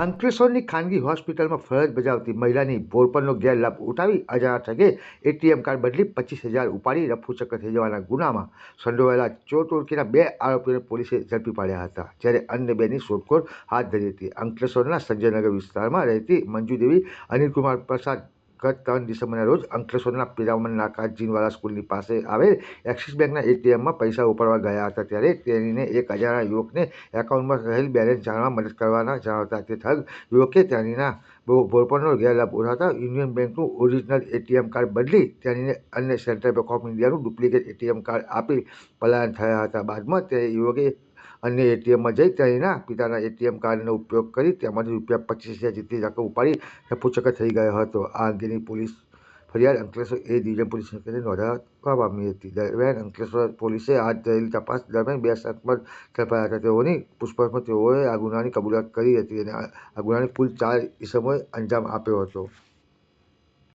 અંકલેશ્વરની ખાનગી હોસ્પિટલમાં ફરજ બજાવતી મહિલાની ભોરપણનો ગેરલાભ ઉઠાવી અજાણા ઠગે એટીએમ કાર્ડ બદલી પચીસ હજાર ઉપાડી રફુચક્કર થઈ જવાના ગુનામાં સંડોવાયેલા ચોર ટોળકીના બે આરોપીઓને પોલીસે ઝડપી પાડ્યા હતા, જ્યારે અન્ય બેની શોધખોળ હાથ ધરી હતી. અંકલેશ્વરના સંજયનગર વિસ્તારમાં રહેતી મંજુદેવી, અનિલકુમાર પ્રસાદ ગત ત્રણ ડિસેમ્બરના રોજ અંકલેશ્વરના પિરામણ નાકા જીનવાલા સ્કૂલની પાસે આવેલ એક્સિસ બેંકના એટીએમમાં પૈસા ઉપાડવા ગયા હતા. ત્યારે તેણીને એક હજારના યુવકને એકાઉન્ટમાં રહેલ બેલેન્સ જાણવા મદદ કરવાના જણાવતા તે ઠગ યુવકે તેણીના ભોરપણનો ગેરલાભ ઉઠાવતા યુનિયન બેંકનું ઓરિજિનલ એટીએમ કાર્ડ બદલી તેણીને અન્ય સેન્ટ્રલ બેંક ઓફ ઇન્ડિયાનું ડુપ્લિકેટ એટીએમ કાર્ડ આપી પલાયન થયા હતા. બાદમાં તે યુવકે અન્ય એટીએમમાં જઈ તેણીના પિતાના એટીએમ કાર્ડનો ઉપયોગ કરી તેમાંથી રૂપિયા પચીસ હજાર જેટલી રકમ ઉપાડી રફુચક્કર થઈ ગયો હતો. આ અંગેની પોલીસ ફરિયાદ અંકલેશ્વર એ ડિવિઝન પોલીસ મથકે નોંધાવવા પામી હતી. દરમિયાન અંકલેશ્વર પોલીસે હાથ ધરેલી તપાસ દરમિયાન બે શખ્સમાં ઝડપાયા હતા. તેઓની પૂછપરછમાં તેઓએ આ ગુનાની કબૂલાત કરી હતી અને આ ગુનાની કુલ ચાર ઇસમોએ અંજામ આપ્યો હતો.